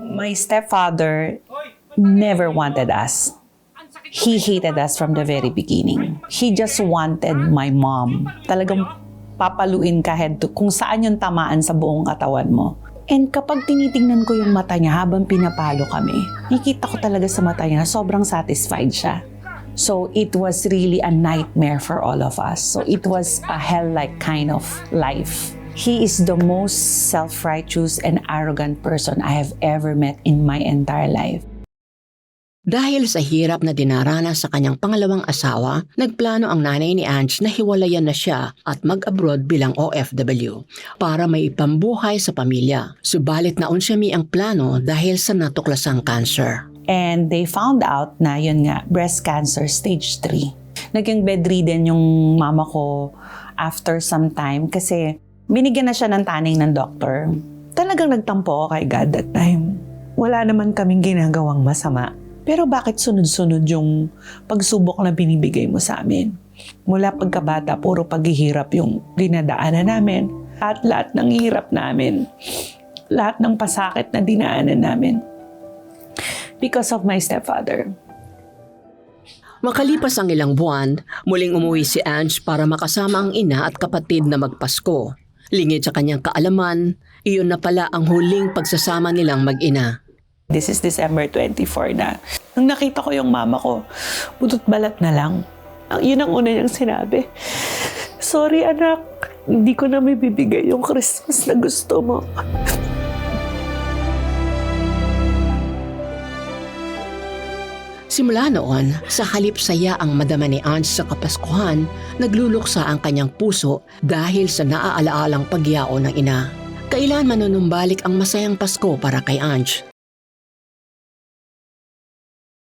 My stepfather never wanted us. He hated us from the very beginning. He just wanted my mom. Talagang papaluin kahit to- kung saan yung tamaan sa buong katawan mo. And kapag tinitingnan ko yung mata niya habang pinapalo kami, nakikita ko talaga sa mata niya, sobrang satisfied siya. So it was really a nightmare for all of us. So it was a hell-like kind of life. He is the most self-righteous and arrogant person I have ever met in my entire life. Dahil sa hirap na dinaranas sa kanyang pangalawang asawa, nagplano ang nanay ni Ange na hiwalayan na siya at mag-abroad bilang OFW para may ipambuhay sa pamilya. Subalit naun siya mi ang plano dahil sa natuklasang cancer. And they found out na yun nga, breast cancer stage 3. Naging bedridden yung mama ko after some time kasi binigyan na siya ng taning ng doctor. Talagang nagtampo ako kay God that time. Wala naman kaming ginagawang masama. Pero bakit sunod-sunod yung pagsubok na binibigay mo sa amin? Mula pagkabata, puro paghihirap yung dinadaanan namin. At lahat ng hirap namin, lahat ng pasakit na dinaanan namin, because of my stepfather. Makalipas ang ilang buwan, muling umuwi si Ange para makasama ang ina at kapatid na magpasko. Lingid sa kanyang kaalaman, iyon na pala ang huling pagsasama nilang mag-ina. This is December 24 na. Nung nakita ko yung mama ko, butot balat na lang. Ang yun ang una niyang sinabi. Sorry anak, hindi ko na may bibigay yung Christmas na gusto mo. Simula noon, sa halip saya ang madama ni Ange sa Kapaskuhan, nagluluksa ang kanyang puso dahil sa naaalaalang pagyao ng ina. Kailan manunumbalik ang masayang Pasko para kay Ange?